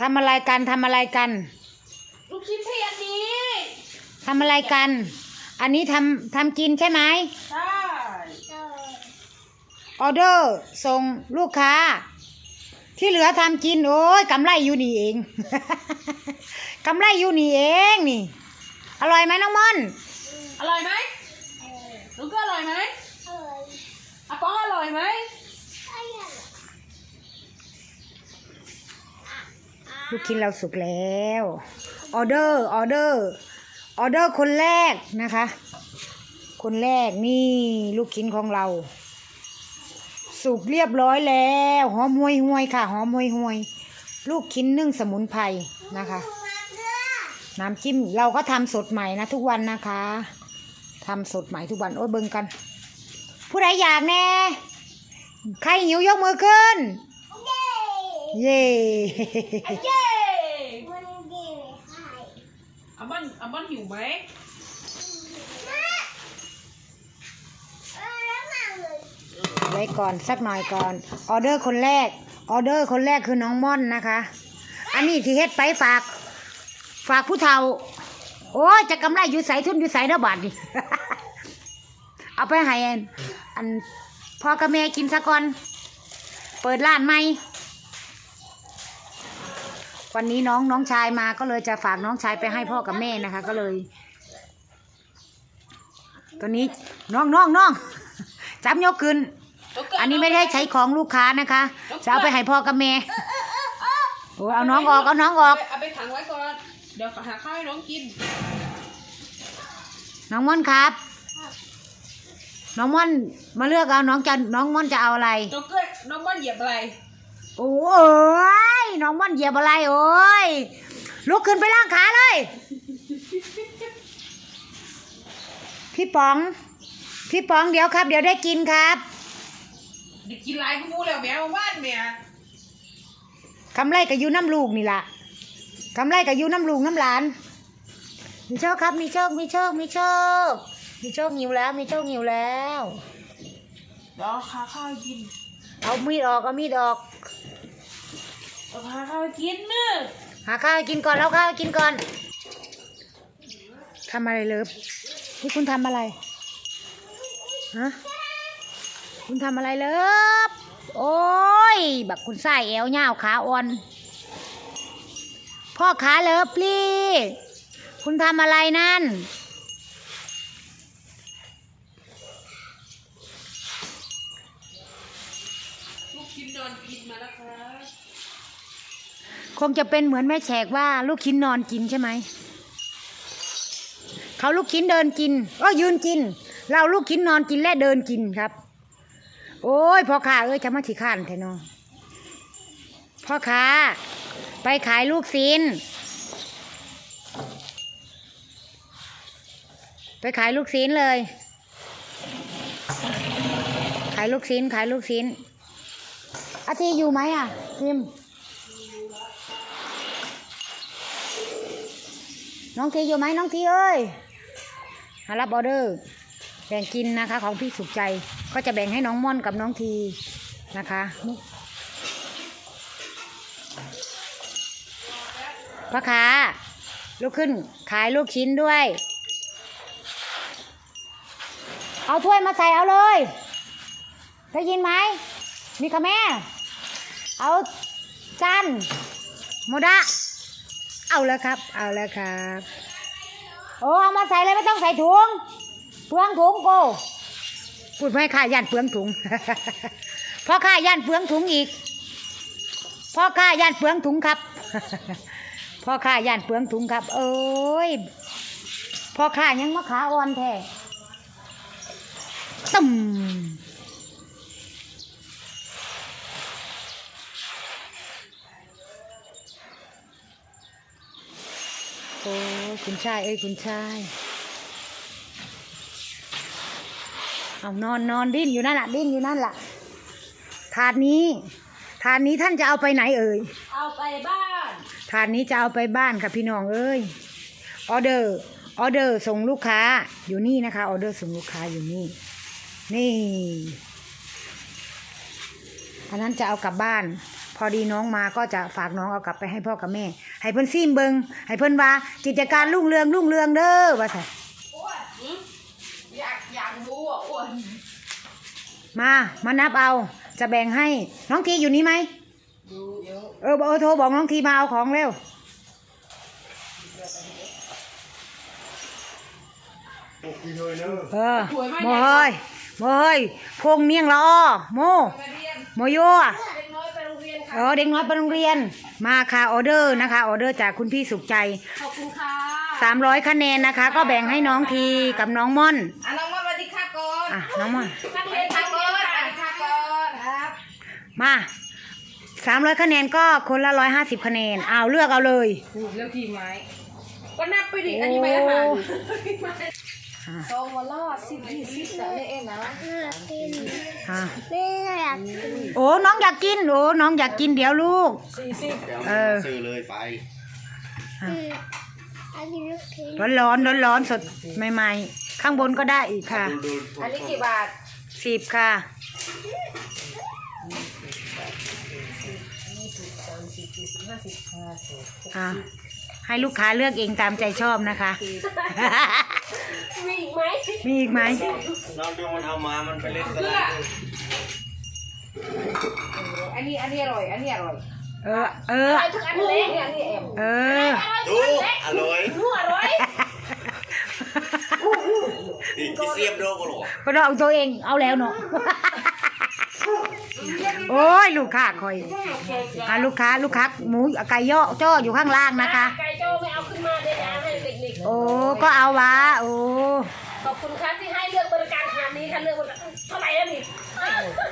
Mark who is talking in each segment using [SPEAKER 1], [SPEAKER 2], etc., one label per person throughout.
[SPEAKER 1] ทำอะไรกันทำอะไรกัน
[SPEAKER 2] ลูกชิ้นเทียนนี้
[SPEAKER 1] ทำอะไรกัน อันนี้ทำทำกินใช่ไหม
[SPEAKER 2] ใช่
[SPEAKER 1] ออเดอร์ส่งลูกค้า ที่เหลือทำกิน โอ้ยกำไรอยู่นี่เอง กำไรอยู่นี่เองนี่ อร่อยไหมน้องม่อน
[SPEAKER 2] อร่อยไหมลูกก็อร่อยไหมอาป้องอร่อยไหม
[SPEAKER 1] ลูกชิ้นเราสุกแล้วออเดอร์ออเดอร์ออเดอร์คนแรกนะคะ คนแรกนี่ลูกชิ้นของเรา สุกเรียบร้อยแล้วหอมห่วยห่วยค่ะหอมห่วยห่วยลูกชิ้นนึ่งสมุนไพรนะคะน้ำจิ้มเราก็ทำสดใหม่นะทุกวันนะคะทำสดใหม่ทุกวันโอ้ยเบิ่งกัน ผู้ใดอยากแน่ใครหิวยกมือขึ้น เย่
[SPEAKER 2] เย้อามันอามันหิวไหม
[SPEAKER 1] ไว้ก่อนสักหน่อยก่อน ออเดอร์คนแรก ออเดอร์คนแรกคือน้องม่อนนะคะ อันนี้ที่เฮ็ดไปฝาก ฝากผู้เฒ่า โอ้ยจะกำไรอยู่ใสทุนอยู่ใสนะบาทนี่เอาไปให้อันอันพ่อกับแม่กินซะก่อน เปิดร้านใหม่ วันนี้น้องน้องชายมาก็เลยจะฝากน้องชายไปให้พ่อกับแม่นะคะ ก็เลยตอนนี้น้องน้องน้องจับยกขึ้น
[SPEAKER 2] ลูกก็
[SPEAKER 1] อันนี้ไม่ได้ใช้ของลูกค้านะคะจะเอาไปให้พ่อกับแม่โอ้เอาน้องออกเอาน้องออก
[SPEAKER 2] เอาไปขังไว้ก่อนเดี๋ยวหาข้าวให้น้องกิน
[SPEAKER 1] น้องม่อนครับ น้องม่อนมาเลือกเอาน้องจะน้องม่อนจะเอาอะไร
[SPEAKER 2] น้องเกลือน้องม่อนเหยียบอะไร
[SPEAKER 1] โอ้ยน้องม่อนเหยียบอะไรโอ้ยลุกขึ้นไปล่างขาเลย พี่ป๋อง พี่ป๋องเดี๋ยวครับ เดี๋ยวได้กินครับ
[SPEAKER 2] เด็กกินหลายกูแล้วแมวบ้านแม่
[SPEAKER 1] กำไรกับยูน้ำลูกนี่ล่ะกำไรกับยูน้ำลูกน้ำหลาน มีโชคครับ มีโชค มีโชค มีโชค มีโชคหิวแล้ว มีโชคหิวแล้ว
[SPEAKER 2] เดี๋ยวหาข้าวให้กิน
[SPEAKER 1] เอามีดออก เอามีดออก
[SPEAKER 2] เอาหาข้าวกินเนื้อ
[SPEAKER 1] หาข้าวให้กินก่อนเอาข้าวให้กินก่อนทำอะไรเลิฟนี่คุณทำอะไรฮะคุณทำอะไรเลิฟโอ้ยบักคุณใส่แอวเง่าวขาอ่อน พ่อขาเลิฟลี่ คุณทำอะไรนั่น
[SPEAKER 2] ลูกชิ้นนอนกินมาแล้วครับ
[SPEAKER 1] คงจะเป็นเหมือนแม่แฉกว่าลูกชิ้นนอนกินใช่ไหมเขาลูกชิ้นเดินกินก็ยืนกิน เราลูกชิ้นนอนกินและเดินกินครับ โอ้ยพ่อค้าเอ้ยจะมาขี้ข้านแทนอพ่อค้าไปขายลูกชิ้น ไปขายลูกชิ้นเลย ขายลูกชิ้นขายลูกชิ้นอาทีอยู่ไหมอะทิม น้องทีอยู่ไหมน้องทีเอ้ยมารับออเดอร์ แบ่งกินนะคะ ของพี่สุขใจก็จะแบ่งให้น้องม่อนกับน้องทีนะคะพ่อค้าลุกขึ้นขายลูกชิ้นด้วย เอาถ้วยมาใส่เอาเลยได้ยินไหมนี่ค่ะแม่ เอาจานโมดะ เอาแล้วครับ เอาแล้วครับโอ้เอามาใส่เลยไม่ต้องใส่ถุงเปลืองถุงโกพูดไม่ค่าย่านเปลืองถุงพ่อข้าย่านเปลืองถุงอีกพ่อข้าย่านเปลืองถุงครับพ่อข้าย่านเปลืองถุงครับ เอ้ยพ่อข้ายังมะขาอ่อนแท้ตึม โอ้ยคุณชาย เอ้ยคุณชาย เอานอนนอนดิ้นอยู่นั่นแหละดิ้นอยู่นั่นแหละถาดนี้ถาดนี้ท่านจะเอาไปไหนเอ่ย
[SPEAKER 2] เอาไปบ้าน
[SPEAKER 1] ถาดนี้จะเอาไปบ้านค่ะพี่น้องเอ้ยออเดอร์ออเดอร์ส่งลูกค้าอยู่นี่นะคะออเดอร์ส่งลูกค้าอยู่นี่ นี่อันนั้นจะเอากลับบ้านพพ อดีน้องมาก็จะฝากน้องเอากลับไปให้พ่อกับแม่ ให้เพิ่นซิมเบิงให้เพิ่นว่ากิจการรุ่งเรืองรุ่งเรืองเด้อว่าซั่น
[SPEAKER 2] อ้วนหืมอยากอยากดูอะอ้วน
[SPEAKER 1] มามานับเอาจะแบ่งให้น้องทีอยู่นี่ไหม
[SPEAKER 2] ดูเยอะ
[SPEAKER 1] เออเออโทรบอกน้องทีมาเอาของเร็ว
[SPEAKER 3] ปกกินเลยเนอะ
[SPEAKER 1] เออโมเฮ้ยโมเฮ้ยพงเนียงละอ้อโม
[SPEAKER 2] ไปเรียน
[SPEAKER 1] โมโยอะ
[SPEAKER 2] ค่ะ
[SPEAKER 1] เออเด็กน้อยไปโรงเรียน มาค่ะออเดอร์นะคะออเดอร์จากคุณพี่สุขใจ
[SPEAKER 2] ขอบคุณค่ะ
[SPEAKER 1] 300 คะแนนนะคะ ก็แบ่งให้น้องทีกับน้องม่อน
[SPEAKER 2] อะน้องมาสวัสดีค่ะก่อน
[SPEAKER 1] อะน้องม่อน
[SPEAKER 2] นักเรียนนักเรียนค่ะสวัสดีค่ะก่อนครับ
[SPEAKER 1] มา300 คะแนนก็คนละ 150 คะแนนเอาเลือกเอาเลย
[SPEAKER 2] ดูเรื่องทีไม้ ก็นับไปดิ อันนี้ไม่อาหาร
[SPEAKER 1] อะ
[SPEAKER 2] สองวันละสิบยี่สิบแต่นี่เองนะ
[SPEAKER 1] อะ
[SPEAKER 4] แม่อยากกิน
[SPEAKER 1] โอ้น้องอยากกินโอ้น้องอยากกินเดี๋ยวลูก
[SPEAKER 2] สี่สิบ
[SPEAKER 3] เดี๋ยว
[SPEAKER 1] เออ
[SPEAKER 3] ซื้อเลยไป
[SPEAKER 4] อืมอยากกินลูกชิ้น
[SPEAKER 1] ร้อนร้อนร้อนร้อนๆสดใหม่ๆ ข้างบนก็ได้อีกค่ะ
[SPEAKER 3] ดูดู
[SPEAKER 2] อันนี้กี่บาท
[SPEAKER 1] สิบค่ะอะให้ลูกค้าเลือกเองตามใจชอบนะคะ
[SPEAKER 2] มีอีกไหม
[SPEAKER 1] มีอีกไหม
[SPEAKER 3] น้องดูมันทำมา มันไปเล่นต
[SPEAKER 2] เพื่อ
[SPEAKER 3] ลาด
[SPEAKER 2] อันนี้อันนี้อร่อย อันนี้อร่อย
[SPEAKER 1] เออ เออ
[SPEAKER 2] ทุกอันเลยอันนี้แอม
[SPEAKER 1] เออ
[SPEAKER 3] ดูอร่อย
[SPEAKER 2] อร่อย
[SPEAKER 3] อีกที่เสียบโดก็หรอ
[SPEAKER 1] ก็ต้องเอาตัวเองเอาแล้วเนาะ โอ้ยลูกค้าคอยอะลูกค้าลูกค้าหมูไก่ย่อจ้ออยู่ข้างล่างนะคะ
[SPEAKER 2] ไก่โจ้ไม่เอาขึ้นมาเลยนะให้เด็ก
[SPEAKER 1] โอ้ก็เอาวะโอ้
[SPEAKER 2] ๆขอบคุณครับที่ให้เลือกบริการขนาดนี้ค่ะเลือกบริการเท่าไหร่แล้วนี่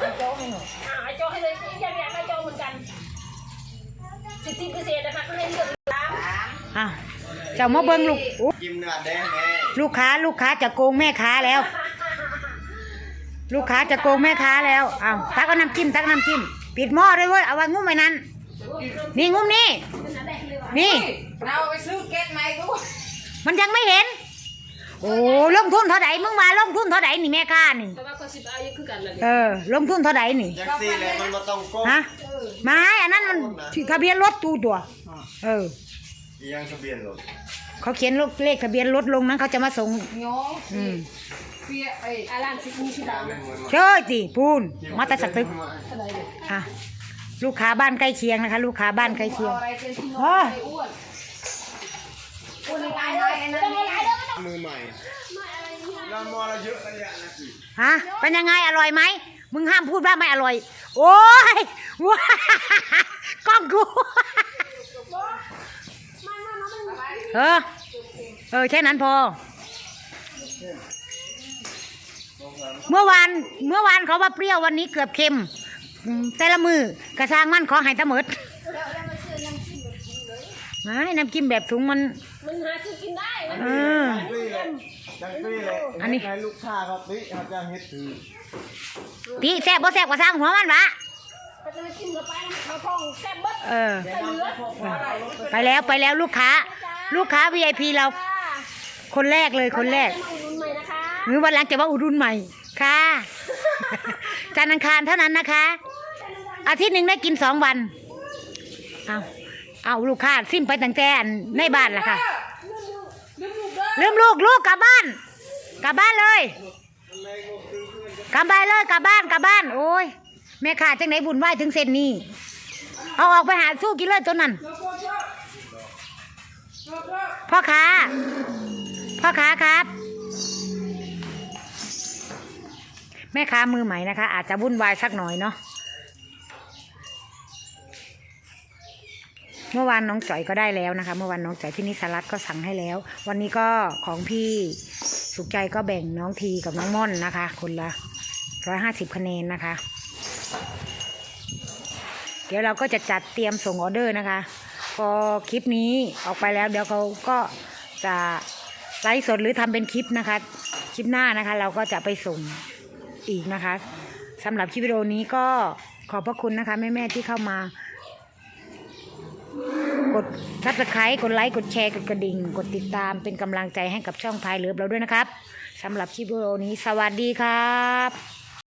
[SPEAKER 2] ไอ้โจ้ให้หน่อยอ่าไอ้โจ้ให้เลยอยากอยากไอ้โจ้เหมือนกันสิทธิพิเศษนะคะก็ให้เลือกร้าน
[SPEAKER 1] อะเจ้ามาเบิ้งลูกโอ้
[SPEAKER 3] จิ้มเนื้อแดงแน่
[SPEAKER 1] ลูกค้าลูกค้าจะโกงแม่ค้าแล้ว ลูกค้าจะโกงแม่ค้าแล้วเอาตักเอาน้ำจิ้มตักน้ำจิ้ม ปิดหม้อด้วยเว้ย เอาไว้งุ้มไว้นั้น นี่งุ้มนี่ นี่
[SPEAKER 2] เราไปซื้อเก็ตไหมกู
[SPEAKER 1] มันยังไม่เห็น โอ้ลงทุนเท่าไหร่มึงมาลงทุนเท่าไหร่นี่แม่ค้านี่
[SPEAKER 2] แต่ว่าคนสิบอายุคือกันเลย
[SPEAKER 1] เออ ลงทุนเท่าไหร่นี่
[SPEAKER 3] จังซี่เลยมันมาต้องก้ม
[SPEAKER 1] ฮะไม่อันนั้นมันทะเบียนรถตูตัว เออ
[SPEAKER 3] อีหยังทะเบียนรถ
[SPEAKER 1] เขาเขียนเลขทะเบียนรถลงนั้นเขาจะมาส่ง
[SPEAKER 2] ย้อง
[SPEAKER 1] อืม
[SPEAKER 2] เฟียไอ้อารันซิกนี่ชิดา
[SPEAKER 3] ไม่เหมือน
[SPEAKER 1] เช่ยตีปูนมาแต่สตึก
[SPEAKER 2] เท่าไหร่เลย
[SPEAKER 1] อะลูกค้าบ้านใกล้เคียงนะคะ ลูกค้าบ้านใกล้เคียง
[SPEAKER 2] อะไรเป็นที่นอ
[SPEAKER 1] เฮ้
[SPEAKER 2] น
[SPEAKER 1] ย
[SPEAKER 2] ไอ้อ้วนอ้วนอะไรเลยไอ้นั่นนี่
[SPEAKER 3] มือใหม่เรามอเราเยอะกันอย่างนะสิ
[SPEAKER 1] ฮะเป็นยังไงอร่อยไหมมึงห้ามพูดว่าไม่อร่อย โอ้ยว้ากล้องกูเออเออแค่นั้นพอ เมื่อวานเมื่อวานเขาว่าเปรี้ยววันนี้เกือบเค็มอืมแต่ละมือกระซางมันขอให้ตะหมดไม่น้ำจิ้มแบบถุงมัน
[SPEAKER 2] มันหาซื้อกินได้มัน
[SPEAKER 1] เออ
[SPEAKER 3] นี่แหละจังซี่เลย
[SPEAKER 1] อันนี้
[SPEAKER 3] ให้ลูกค้าเขาติเขาจะเฮ็ดถือ
[SPEAKER 1] ตีแซ่บบ่แซ่บกระซางหัวมันวะ
[SPEAKER 2] เขาจะกินเข้าไปเขาท้องแซ่บเบิด
[SPEAKER 1] เออ
[SPEAKER 2] ใส่เหลือ
[SPEAKER 1] ไปแล้วไปแล้วลูกค้า ลูกค้า VIP เราคนแรกเลยคนแรก
[SPEAKER 2] มาอุดหนุนใหม่นะคะ
[SPEAKER 1] หรือวันหลังจะว่าอุดหนุนใหม่ ค่ะจันทร์อังคารเท่านั้นนะคะ อาทิตย์หนึ่งได้กินสองวัน เอาเอาลูกค้าสิ้นไปตั้งแต่อันในบ้านละค่ะ
[SPEAKER 2] ลืมลูกเด้อ
[SPEAKER 1] ลืมลูกลูกกลับบ้าน กลับบ้านเลยกลับบ้านเลยกลับบ้านกลับบ้าน โอ้ยแม่ขาจังไหนบุญไหวายถึงเส้นนี้เอาออกไปหาสู้กินเลยตัวนั้นพ่อค้าพ่อค้าครับ แม่ค้ามือใหม่นะคะ อาจจะวุ่นวายสักหน่อยเนาะเมื่อวานน้องจ่อยก็ได้แล้วนะคะ เมื่อวานน้องจ่อยที่นิสารัตก็สั่งให้แล้ว วันนี้ก็ของพี่สุขใจก็แบ่งน้องทีกับน้องม่อนนะคะ คนละร้อยห้าสิบคะแนนนะคะ เดี๋ยวเราก็จะจัดเตรียมส่งออเดอร์นะคะพอคลิปนี้ออกไปแล้ว เดี๋ยวเขาก็จะไลฟ์สดหรือทำเป็นคลิปนะคะ คลิปหน้านะคะ เราก็จะไปส่ง อีกนะคะสำหรับคลิปวิดีโอนี้ก็ขอบพระคุณนะคะแม่ๆที่เข้ามากดซับสไครต์กดไลค์ กดแชร์ กดกระดิ่ง กดติดตามเป็นกำลังใจให้กับช่องพายเลิฟเราด้วยนะครับสำหรับคลิปวิดีโอนี้สวัสดีครับ